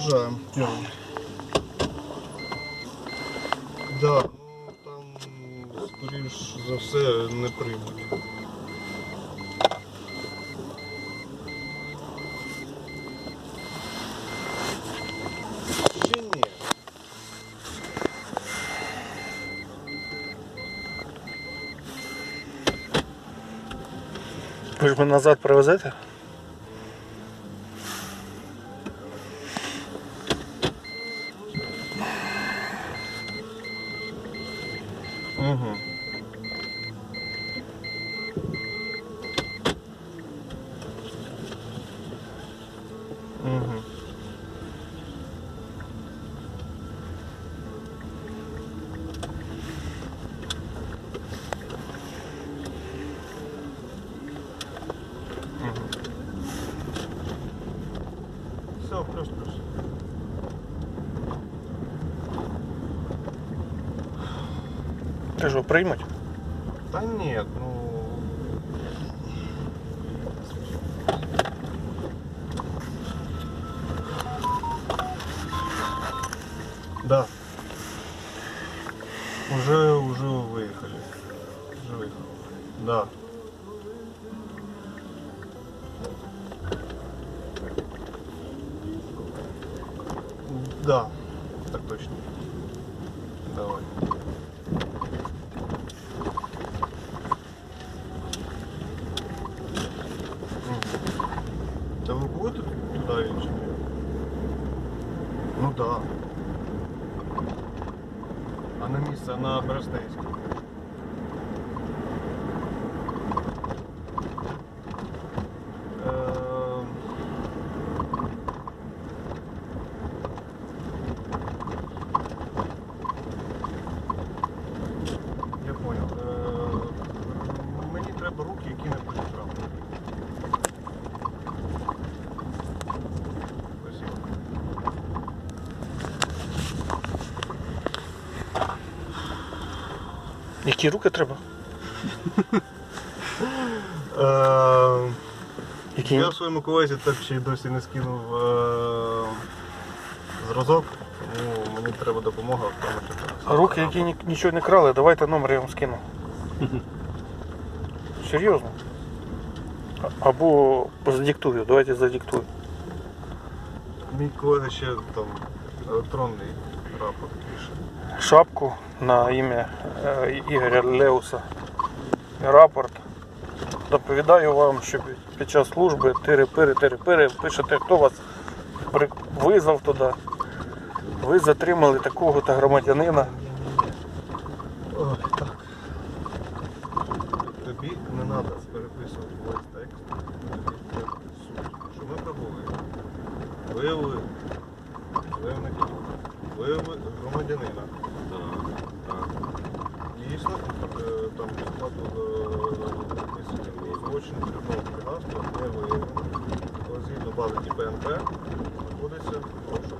підтягнути. Да, ну там, скоріш за все, не приймуть. Ще ні. Ви ж мене назад привезете? 嗯哼。Ти що, приймуть? Да нет, ну... Да. Уже, уже выехали. Уже выехал. Да. Да, так точно. Давай. Ну да. А на місце на Берестейську. Ем, Я понял. Е, Мені треба руки, які не Які руки треба? Е, Які? Я в своєму колезі так ще й досі не скинув е, зразок, тому мені треба допомога. Руки, які ні- нічого не крали, давайте номер я вам скину. Серйозно? А- Або задиктую, давайте задиктую. Мій колега ще там електронний рапорт пише. Шапку на ім'я е, Ігоря Леуса. Рапорт. Доповідаю вам, що під- час служби тири-пири, тири-пири, пишете, хто вас визвав туди. Ви затримали такого-то громадянина. Тобі не треба переписувати весь текст. Що ми пробули. Виявили виявили громадянина. Дійсно, е, там по складу адміністративного злочину чергового хуліганства не виявлено. Але Згідно бази ДПНП знаходиться розшук